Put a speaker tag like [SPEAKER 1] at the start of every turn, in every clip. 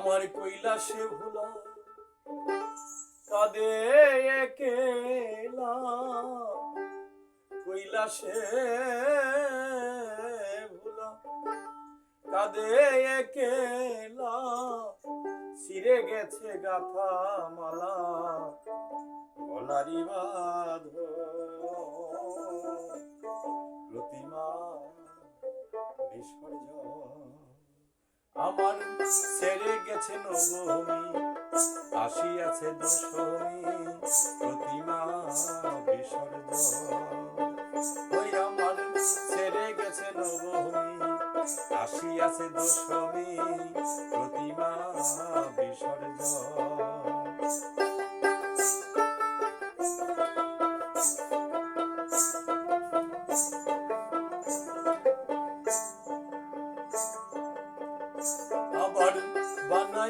[SPEAKER 1] আমার কৈলাসে ভোলা। কাদে একেলা কৈলাসে ভোলা। কাদে একেলা ছিঁড়ে গেছে গাথা মালা। গলারি বাঁধ আমার ছেড়ে গেছে নবমী, আসিয়াছে দশমী, প্রতিমা বিসর্জন। ওই ছেড়ে গেছে নবমী, আসিয়াছে দশমী, প্রতিমা বিসর্জন।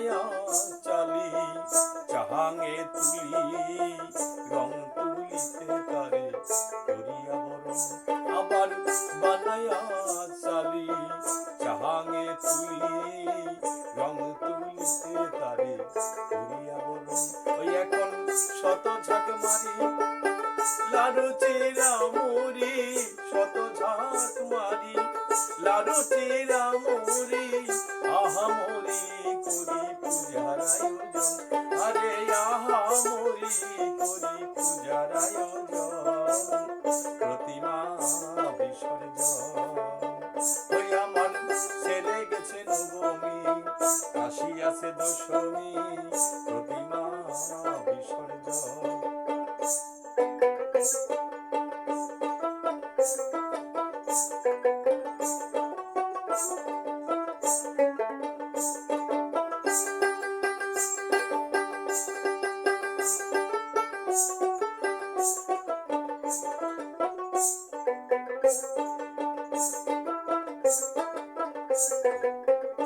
[SPEAKER 1] বানায়া চালি চাহাঙে তুলি রং তুলিতে তারে করিয়া বরণ আবার বানায়া চালি চাহাঙে তুলি রং তুলিতে তারে করিয়া বরণ ওই এখন শত ঝাঁক মারি লাড়ু চেরা মুড়ি শত ঝাঁক মারি লাড়ু চেরা নবমী আসিয়াছে দশমী প্রতিমা বিসর্জন।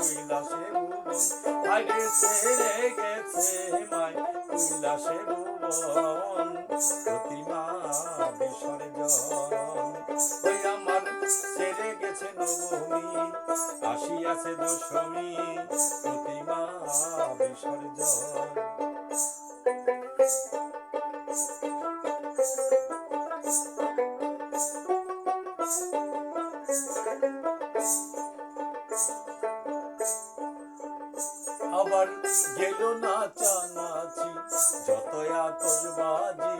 [SPEAKER 1] কৈলাসে ভুবন আগে ছেড়ে গেছে মাই কৈলাসে ভুবন প্রতিমা বিসর্জন ওই আমার ছেড়ে গেছে নবমী আসিয়াছে দশমী প্রতিমা বিসর্জন আবার গেল না চানাচি, যতই আতসবাজি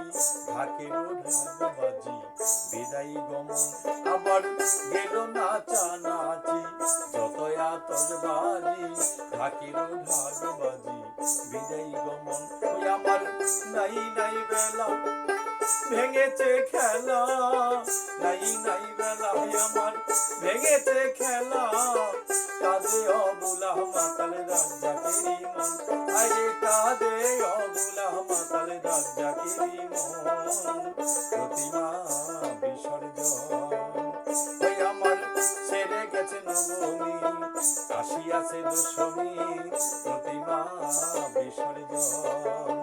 [SPEAKER 1] ঢাকের ঢাকবাজি, বিদায়ী গমন আবার গেল না চানাচি, যতই আতসবাজি ঢাকের ঢাকবাজি, বিদায়ী গমন ওই আমার নাই নাই বেলা, ভেঙেছে খেলা, নাই নাই বেলা আমার ভেঙেছে খেলা কাঁদে অবুলা মাতাল কাঁদে অবুলা মাতাল রাজ্জাকেরি মন প্রতিমা বিসর্জন। আমার ছেড়ে গেছে নবমী আসিয়াছে দশমী, প্রতিমা বিসর্জন।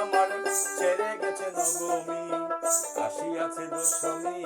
[SPEAKER 1] আমার ছেড়ে গেছে নবমী আসিয়াছে দশমী